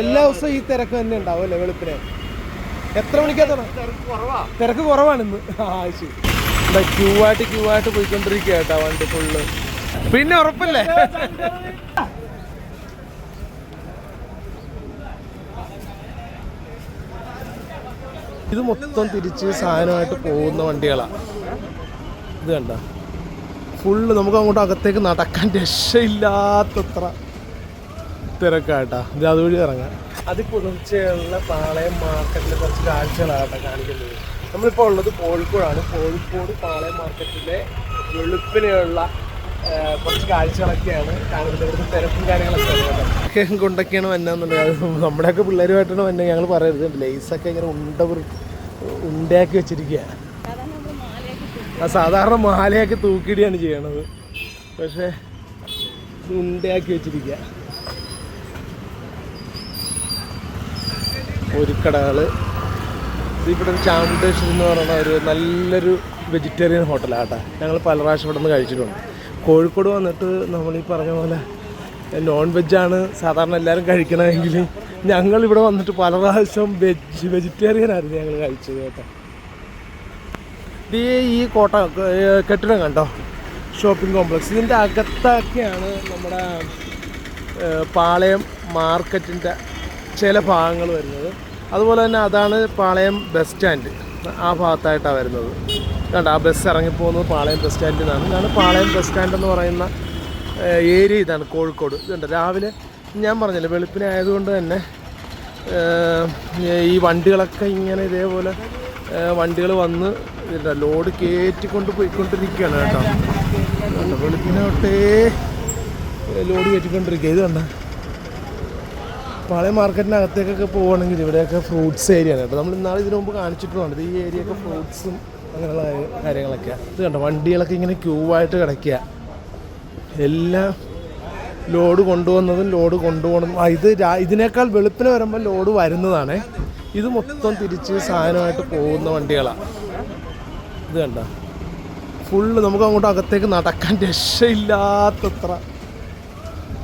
എല്ലാ ദിവസവും ഈ തിരക്ക് തന്നെ ഉണ്ടാവും അല്ലേ വെളുപ്പിനെ? എത്ര മണിക്കാ തിരക്ക് കുറവാണ് ഇന്ന്. ആ ശരി. ക്യൂ ആയിട്ട് ക്യൂ ആയിട്ട് പോയിക്കൊണ്ടിരിക്കുക വണ്ടി ഫുള്ള് പിന്നെ ഉറപ്പല്ലേ? ഇത് മൊത്തം തിരിച്ച് സാധനമായിട്ട് പോകുന്ന വണ്ടികളാണ് ഇത് കണ്ട? ഫുള്ള് നമുക്ക് അങ്ങോട്ട് അകത്തേക്ക് നടക്കാൻ രക്ഷയില്ലാത്തത്ര. തിരക്കാട്ടാ ഇത് അതുവഴി ഇറങ്ങാം. അത് പുലർച്ചെയുള്ള പാളയം മാർക്കറ്റിലെ കുറച്ച് കാഴ്ചകളാട്ടാ കാണിക്കുന്നത്. നമ്മളിപ്പോൾ ഉള്ളത് കോഴിക്കോടാണ്. കോഴിക്കോട് പാളയം മാർക്കറ്റിലെ വെളുപ്പിനെയുള്ള കുറച്ച് കാഴ്ചകളൊക്കെയാണ് കാണുന്നത്. ഇവിടുത്തെ തിരക്കും കാര്യങ്ങളൊക്കെ കൊണ്ടൊക്കെയാണ് വന്നതെന്നുണ്ടെങ്കിൽ നമ്മുടെയൊക്കെ പിള്ളേരുമായിട്ടാണ് വന്നത് ഞങ്ങൾ പറയരുത്. ലേസൊക്കെ ഇങ്ങനെ ഉണ്ട ഉണ്ടാക്കി വെച്ചിരിക്കുകയാണ് ആ സാധാരണ മാലയൊക്കെ തൂക്കിയിടുകയാണ് ചെയ്യണത്. പക്ഷേ ഉണ്ടാക്കി ഉണ്ടയാക്കി വെച്ചിരിക്കുക ഒരു കടകൾ ഇവിടെ ഒരു എന്ന് പറയുന്ന ഒരു നല്ലൊരു വെജിറ്റേറിയൻ ഹോട്ടലാണ് ഹോട്ടലാട്ടാ. ഞങ്ങൾ പല പ്രാവശ്യം ഇവിടെ നിന്ന് കഴിച്ചിട്ടുണ്ട്. കോഴിക്കോട് വന്നിട്ട് നമ്മൾ ഈ പറഞ്ഞ പോലെ നോൺ വെജാണ് സാധാരണ എല്ലാവരും കഴിക്കണമെങ്കിൽ ഞങ്ങൾ ഇവിടെ വന്നിട്ട് പല പ്രാവശ്യം വെജ് വെജിറ്റേറിയൻ ആയിരുന്നു ഞങ്ങൾ കഴിച്ചത് കേട്ടോ. ഈ ഈ കോട്ട കെട്ടിടം കണ്ടോ? ഷോപ്പിംഗ് കോംപ്ലക്സ് ഇതിന്റെ അകത്തൊക്കെയാണ് നമ്മുടെ പാളയം മാർക്കറ്റിന്റെ ചില ഭാഗങ്ങൾ വരുന്നത്. അതുപോലെ തന്നെ അതാണ് പാളയം ബസ് സ്റ്റാൻഡ്. ആ ഭാഗത്തായിട്ടാണ് വരുന്നത്. കണ്ട ആ ബസ് ഇറങ്ങിപ്പോകുന്നത് പാളയം ബസ് സ്റ്റാൻഡിൽ നിന്നാണ്. ഇതാണ് പാളയം ബസ് സ്റ്റാൻഡ് എന്ന് പറയുന്ന ഏരിയ ഇതാണ് കോഴിക്കോട്. ഇതുണ്ട്. രാവിലെ ഞാൻ പറഞ്ഞില്ല വെളുപ്പിനെ ആയതുകൊണ്ട് തന്നെ ഈ വണ്ടികളൊക്കെ ഇങ്ങനെ ഇതേപോലെ വണ്ടികൾ വന്ന് ഇതിന്റെ ലോഡ് കയറ്റിക്കൊണ്ട് പോയിക്കൊണ്ടിരിക്കുകയാണ് കേട്ടോ. വെളുപ്പിനെ തൊട്ടേ ലോഡ് കയറ്റിക്കൊണ്ടിരിക്കുക ഇത് കണ്ട? പാളയം മാർക്കറ്റിനകത്തേക്കൊക്കെ പോവുകയാണെങ്കിൽ ഇവിടെയൊക്കെ ഫ്രൂട്ട്സ് ഏരിയ ആണ്. കേട്ടോ നമ്മൾ ഇന്നാളെ ഇതിനു മുമ്പ് കാണിച്ചിട്ടുള്ളത് ഈ ഏരിയ ഒക്കെ ഫ്രൂട്ട്സും അങ്ങനെയുള്ള കാര്യ- കാര്യങ്ങളൊക്കെ ഇത് കണ്ടോ? വണ്ടികളൊക്കെ ഇങ്ങനെ ക്യൂ ആയിട്ട് കിടക്കുക എല്ലാം ലോഡ് കൊണ്ടുവന്നതും ലോഡ് കൊണ്ടുപോകണം ഇത് ഇതിനേക്കാൾ വെളുപ്പിന് വരുമ്പോൾ ലോഡ് വരുന്നതാണ്. ഇത് മൊത്തം തിരിച്ച് സാധനമായിട്ട് പോകുന്ന വണ്ടികളാണ് ഇത് കണ്ട? ഫുള്ള് നമുക്ക് അങ്ങോട്ട് അകത്തേക്ക് നടക്കാൻ രക്ഷയില്ലാത്തത്ര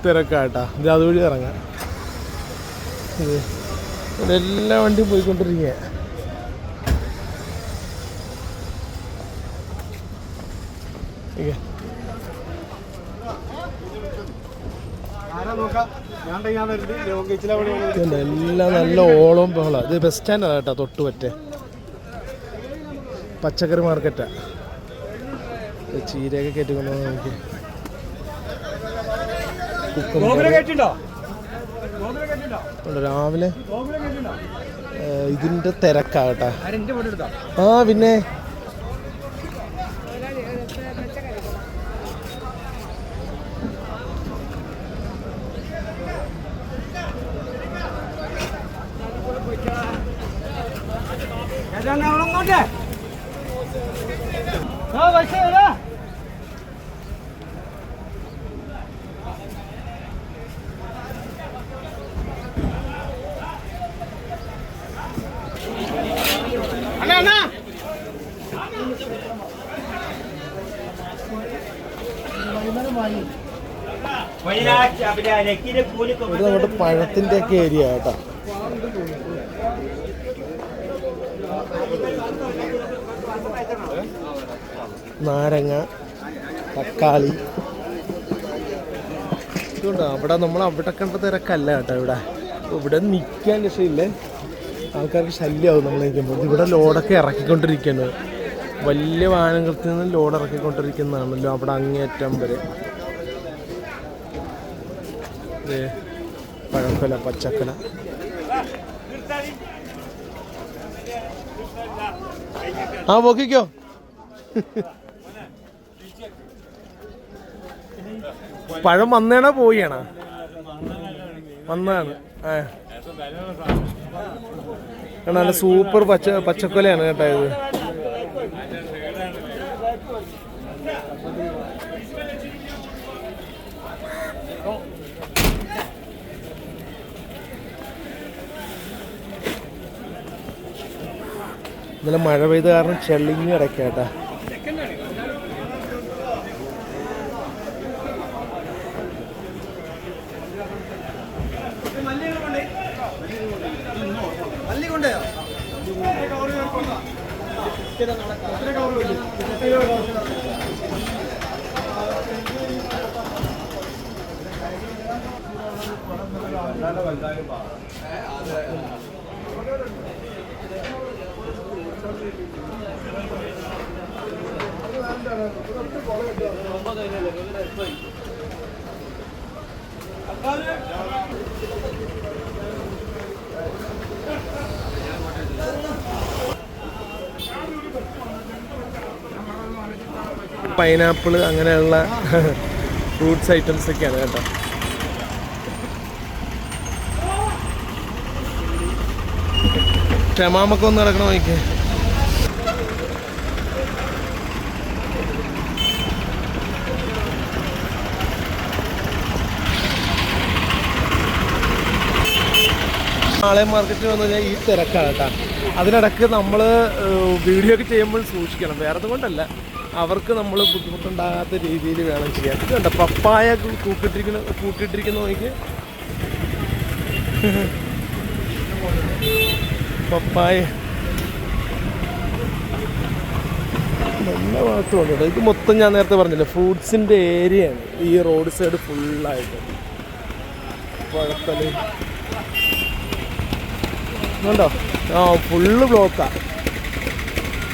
തിരക്കാട്ടാ ഇത് അതുവഴി ഇറങ്ങാം. ഇത്. ഇവിടെ എല്ലാ വണ്ടിയും പോയിക്കൊണ്ടിരിക്കുക എല്ലാം നല്ല ഓളം ബഹള. ഇത് ബസ് സ്റ്റാൻഡാണ് കേട്ടോ തൊട്ട് പറ്റേ പച്ചക്കറി മാർക്കറ്റാ ചീരയൊക്കെ കയറ്റിക്കൊണ്ടു നോക്കി ഉണ്ട്, രാവിലെ. ഇതിന്റെ തിരക്കാ കേട്ടാ ആ പിന്നെ. ഇത് നമ്മുടെ പഴത്തിന്റെ ഒക്കെ ഏരിയ കേട്ടോ. നാരങ്ങ തക്കാളി. ഇതുകൊണ്ടോ അവിടെ നമ്മൾ അവിടെ കണ്ട തിരക്കല്ല കേട്ടോ ഇവിടെ. ഇവിടെ നിൽക്കാൻ രക്ഷയില്ലേ. ആൾക്കാർക്ക് ശല്യമാവും നമ്മൾ നിൽക്കുമ്പോൾ. ഇവിടെ ലോഡൊക്കെ ഇറക്കിക്കൊണ്ടിരിക്കുന്നത് വലിയ വാഹനങ്ങളിൽ നിന്ന് ലോഡ് ഇറക്കിക്കൊണ്ടിരിക്കുന്നതാണല്ലോ അവിടെ അങ്ങേറ്റം വരെ. പഴക്കൊല പച്ചക്കൊല ആ നോക്കിക്കോ പഴം വന്നേണോ പോയിയാണോ വന്നാണ് ആണ് നല്ല സൂപ്പർ പച്ച പച്ചക്കൊലയാണ് കേട്ടോ ഇത്. ഇന്നലെ മഴ പെയ്ത കാരണം ചെള്ളിങ്ങി കിടക്കേട്ടാ പൈനാപ്പിൾ അങ്ങനെയുള്ള ഫ്രൂട്ട്സ് ഐറ്റംസ് ഒക്കെയാണ് കേട്ടോ. ക്ഷമാമൊക്കെ ഒന്ന് നടക്കണം നോക്കിയേ നാളെ മാർക്കറ്റിൽ വന്നു കഴിഞ്ഞാൽ ഈ തിരക്കാണ് കേട്ടോ. അതിനിടക്ക് നമ്മൾ വീഡിയോ ഒക്കെ ചെയ്യുമ്പോൾ സൂക്ഷിക്കണം. വേറെ കൊണ്ടല്ല. അവർക്ക് നമ്മൾ ബുദ്ധിമുട്ടുണ്ടാകാത്ത രീതിയിൽ വേണം ചെയ്യാൻ. ഇതുണ്ട് പപ്പായ കൂട്ടിട്ടിരിക്കുന്ന കൂട്ടിട്ടിരിക്കുന്ന നോക്കി പപ്പായ. നല്ല വളർത്തുണ്ട് കേട്ടോ. ഇത് മൊത്തം ഞാൻ നേരത്തെ പറഞ്ഞില്ല ഫ്രൂട്ട്സിന്റെ ഏരിയയാണ് ഈ റോഡ് സൈഡ് ഫുള്ളായിട്ട്. പഴത്തൽ കണ്ടോ? ആ ഫുള്ള് ബ്ലോക്കാ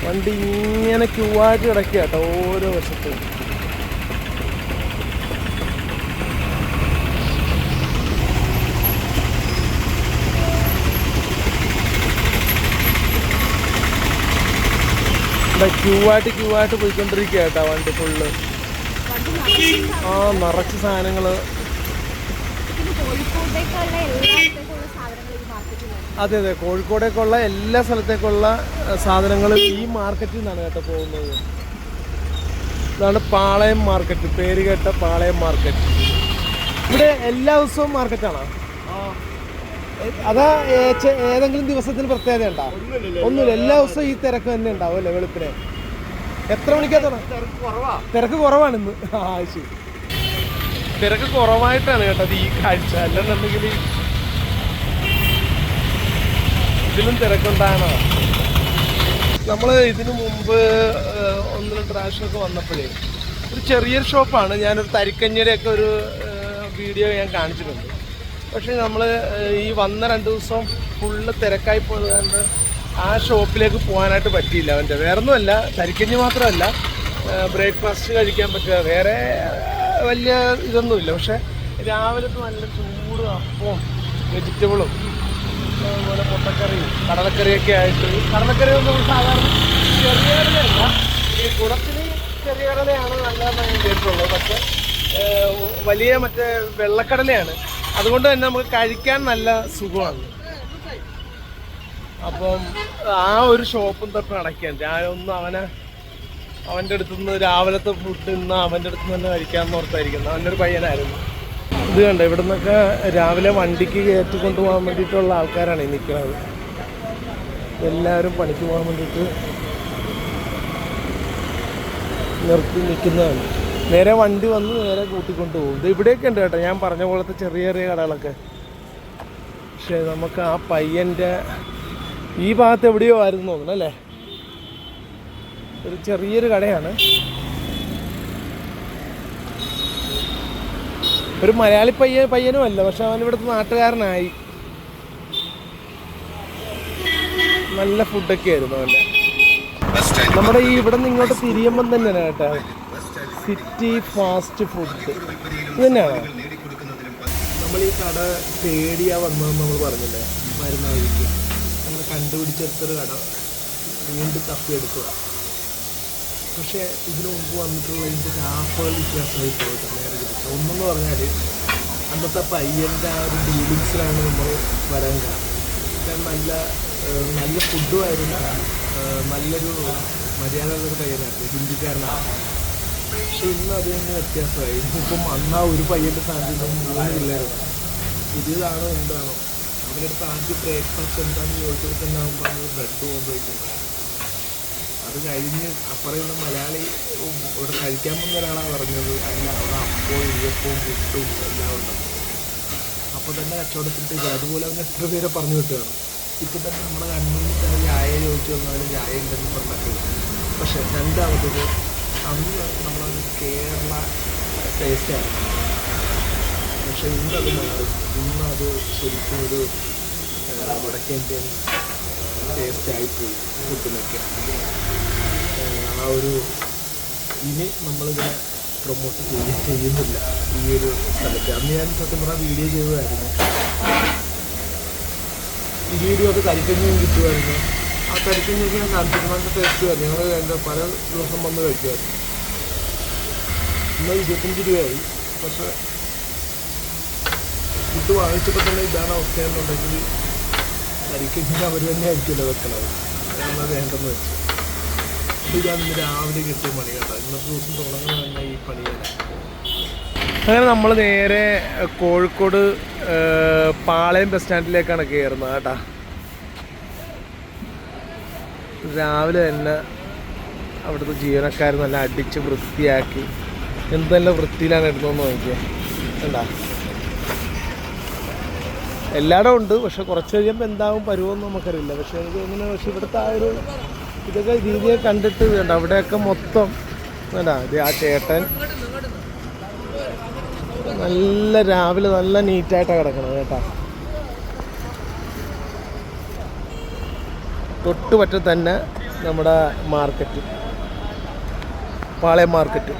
വണ്ടി ഇങ്ങനെ ക്യൂവായിട്ട് കിടക്കുക കേട്ടോ ഓരോ വശത്തും. ക്യൂവായിട്ട് ക്യൂവായിട്ട് പോയിക്കൊണ്ടിരിക്കുക കേട്ടോ വണ്ടി ഫുള്ള് ആ നിറച്ച് സാധനങ്ങൾ. കോഴിക്കോട്ടേക്കുള്ള എല്ലായിടത്തേക്കുള്ള സാധനങ്ങൾ ഈ അതെ അതെ. കോഴിക്കോടേക്കുള്ള എല്ലാ സ്ഥലത്തേക്കുള്ള സാധനങ്ങളും ഈ മാർക്കറ്റിൽ നിന്നാണ് കേട്ടോ പോകുന്നത്. ഇതാണ് പാളയം മാർക്കറ്റ് പേര് കേട്ട പാളയം മാർക്കറ്റ് ഇവിടെ എല്ലാ ദിവസവും മാർക്കറ്റാണോ അതാ ഏതെങ്കിലും ദിവസത്തിന് പ്രത്യേകത ഉണ്ടോ? ഒന്നുമില്ല എല്ലാ ദിവസവും. ഈ തിരക്ക് തന്നെ ഉണ്ടാവും അല്ലേ വെളുപ്പിനെ? എത്ര മണിക്കാ തിരക്ക് കുറവാണ് ഇന്ന് ആ ശരി. തിരക്ക് കുറവായിട്ടാണ് കേട്ടത് ഈ കാഴ്ച. അല്ലെന്നുണ്ടെങ്കിൽ ഇതിലും തിരക്കുണ്ടാകണോ നമ്മൾ ഇതിനു മുമ്പ് ഒന്ന് രണ്ട് പ്രാവശ്യമൊക്കെ വന്നപ്പോഴേ ഒരു ചെറിയൊരു ഷോപ്പാണ്. ഞാനൊരു തരിക്കഞ്ഞിയുടെ ഒക്കെ ഒരു വീഡിയോ ഞാൻ കാണിച്ചിട്ടുണ്ട്. പക്ഷേ നമ്മൾ ഈ വന്ന രണ്ട് ദിവസം ഫുള്ള് തിരക്കായി പോയതുകൊണ്ട് ആ ഷോപ്പിലേക്ക് പോകാനായിട്ട് പറ്റിയില്ല അവന്റെ. വേറൊന്നുമല്ല തരിക്കഞ്ഞി മാത്രമല്ല ബ്രേക്ക്ഫാസ്റ്റ് കഴിക്കാൻ പറ്റുക. വേറെ വലിയ ഇതൊന്നുമില്ല. പക്ഷെ രാവിലത്തെ നല്ല ചൂട് അപ്പവും വെജിറ്റബിളും അതുപോലെ മുട്ടക്കറിയും കടലക്കറിയൊക്കെ ആയിട്ട്. കടലക്കറി ഒന്നും സാധാരണ ചെറിയ കടലയല്ല. ഈ കുടത്തിന് ചെറിയ കടലയാണ് നല്ലതെന്നാണ് ഞാൻ കേട്ടിട്ടുള്ളത്. പക്ഷേ വലിയ മറ്റേ വെള്ളക്കടലയാണ്. അതുകൊണ്ട് തന്നെ നമുക്ക് കഴിക്കാൻ നല്ല സുഖമാണ്. അപ്പം ആ ഒരു ഷോപ്പും തൊട്ട് അടയ്ക്കാൻ ഞാനൊന്നും അവനെ അവന്റെ അടുത്ത് നിന്ന് രാവിലത്തെ ഫുഡ് ഇന്ന് അവന്റെ അടുത്ത് നിന്ന് തന്നെ കഴിക്കാമെന്ന് ഓർത്തായിരിക്കുന്നത് അവന്റെ ഒരു പയ്യനായിരുന്നു. ഇത് കണ്ട ഇവിടെ നിന്നൊക്കെ രാവിലെ വണ്ടിക്ക് കയറ്റി കൊണ്ടുപോകാൻ വേണ്ടിയിട്ടുള്ള ആൾക്കാരാണ് ഈ നിൽക്കുന്നത് എല്ലാവരും പണിക്ക് പോകാൻ വേണ്ടിയിട്ട് നിർത്തി നിൽക്കുന്നതാണ്. നേരെ വണ്ടി വന്ന് നേരെ കൂട്ടിക്കൊണ്ട് പോകും ഇത് ഇവിടെയൊക്കെ ഉണ്ട് കേട്ടോ ഞാൻ പറഞ്ഞ പോലത്തെ ചെറിയ ചെറിയ കടകളൊക്കെ. പക്ഷേ നമുക്ക് ആ പയ്യന്റെ ഈ ഭാഗത്ത് എവിടെയോ ആയിരുന്നു തോന്നുന്നു അല്ലേ? ഒരു ചെറിയൊരു കടയാണ്. ഒരു മലയാളി പയ്യ പയ്യനും അല്ല പക്ഷെ അവൻ ഇവിടുത്തെ നാട്ടുകാരനായി. നല്ല ഫുഡൊക്കെ ആയിരുന്നു അവന്റെ. നമ്മുടെ ഈ ഇവിടെ നിന്ന് ഇങ്ങോട്ട് തിരിയുമ്പം തന്നെയാണ് കേട്ടോ. സിറ്റി ഫാസ്റ്റ് ഫുഡ് ഇതന്നെയാണ് തന്നെയാണോ? നമ്മൾ ഈ കട തേടിയാ വന്നതെന്ന് നമ്മൾ പറഞ്ഞില്ലേ? വഴിക്ക് നമ്മൾ കണ്ടുപിടിച്ചെടുത്തൊരു കട. വീണ്ടും തപ്പിയെടുക്കുക. പക്ഷേ ഇതിനു മുമ്പ് വന്നിട്ടുള്ള ഇതിന്റെ ആപ്പുകൾ വ്യത്യാസമായി പോയിട്ട് നേരെ തിരിച്ച് ഒന്നെന്ന് പറഞ്ഞാൽ അന്നത്തെ പയ്യന്റെ ആ ഒരു ഡീലിങ്സിലാണ് നമ്മൾ വരാൻ കാരണം. കാരണം നല്ല നല്ല ഫുഡുമായിരുന്നു നല്ലൊരു മര്യാദയുള്ളൊരു പയ്യനായിരുന്നു. ഹിന്ദിക്കാരനാണ്. പക്ഷെ ഇന്ന് അത് തന്നെ വ്യത്യാസമായി. ഇപ്പം അന്ന് ആ ഒരു പയ്യന്റെ സ്ഥാനത്ത് മൂന്ന് പുതിയതാണോ എന്താണോ? അവരുടെ അടുത്ത് ആദ്യം ബ്രേക്ക്ഫാസ്റ്റ് എന്താണെന്ന് ചോദിച്ചപ്പോൾ തന്നെ പറഞ്ഞത് ബ്രെഡ് ഓംപ്ലേറ്റ് അത് കഴിഞ്ഞ് അപ്പറയുന്ന മലയാളി ഇവിടെ കഴിക്കാൻ വന്ന ഒരാളാണ് പറഞ്ഞത്. അല്ല അവിടെ അപ്പവും ഇടിയപ്പവും പുട്ടും എല്ലാം ഉണ്ട്. അപ്പോൾ തന്നെ കച്ചവടത്തിട്ട് അതുപോലെ അവൻ എത്ര പേരെ പറഞ്ഞു വിട്ടുകയാണ് ഇപ്പം തന്നെ നമ്മുടെ കണ്ണൂരിൽ തന്നെ ചായ ചോദിച്ചു വന്നാലും ചായ ഉണ്ടെന്ന് പറഞ്ഞിട്ട്. പക്ഷേ രണ്ടാമത്തത് അന്ന് നമ്മളൊരു കേരള ടേസ്റ്റാണ് പക്ഷെ ഇന്നത് മാറി. ഇന്നത് ശരിക്കും ഒരു വടക്കേന്ത്യൻ ടേസ്റ്റ് ആയിപ്പോയി ഫുഡിനൊക്കെ ആ, ഒരു ഇനി നമ്മളിതിനെ പ്രൊമോട്ട് ചെയ്യുക ചെയ്യുന്നില്ല. ഈ ഒരു സ്ഥലത്ത്. അന്ന് ഞാൻ സത്യം പറഞ്ഞാൽ വീഡിയോ ചെയ്തതായിരുന്നു. ഈ വീഡിയോ അത് കരിക്കഞ്ഞും കിട്ടുമായിരുന്നു. ആ കരിക്കഞ്ഞൊക്കെ ഞാൻ കാണിച്ചിരുന്ന ടേസ്റ്റ് ആയിരുന്നു. ഞങ്ങൾ എന്താ പല ദിവസം വന്ന് കഴിക്കുമായിരുന്നു. ഇന്ന് ഇരുപത്തഞ്ച് രൂപയായി. പക്ഷേ ഫുഡ് വാങ്ങിച്ചപ്പോൾ തന്നെ ഇതാണ് അവസ്ഥയെന്നുണ്ടെങ്കിൽ കരിക്കഞ്ഞിന് അവർ തന്നെ ആയിരിക്കുമല്ലോ വെക്കണത്. അതാണ് വേണ്ടെന്ന് വെച്ചു. ഇതാണ് രാവിലെ കിട്ടിയ പണി കേട്ടോ. ഇന്നത്തെ ദിവസം തുടങ്ങുന്ന തന്നെ ഈ പണിയാണ് അങ്ങനെ നമ്മൾ നേരെ കോഴിക്കോട് പാളയം ബസ് സ്റ്റാൻഡിലേക്കാണ് കയറുന്നത് കേട്ടാ. രാവിലെ തന്നെ അവിടുത്തെ ജീവനക്കാർ നല്ല അടിച്ച് വൃത്തിയാക്കി. എന്തെല്ലാം വൃത്തിയിലാണ് ഇടുന്നതെന്ന് നോക്കിയാൽ കണ്ടാ? എല്ലായിടവും ഉണ്ട് പക്ഷെ കുറച്ച് കഴിയുമ്പോൾ എന്താവും പരുവെന്ന് നമുക്കറിയില്ല. പക്ഷെ എനിക്ക് തോന്നുന്നു പക്ഷെ ഇവിടുത്തെ ആ ഒരു ഇതൊക്കെ രീതിയെ കണ്ടിട്ട് വേണ്ട. അവിടെയൊക്കെ മൊത്തം വേണ്ട ഇത് ആ ചേട്ടൻ നല്ല രാവിലെ നല്ല നീറ്റായിട്ടാണ് കിടക്കണം കേട്ടാ. തൊട്ടുപറ്റ തന്നെ നമ്മുടെ മാർക്കറ്റ് പാളയം മാർക്കറ്റ്.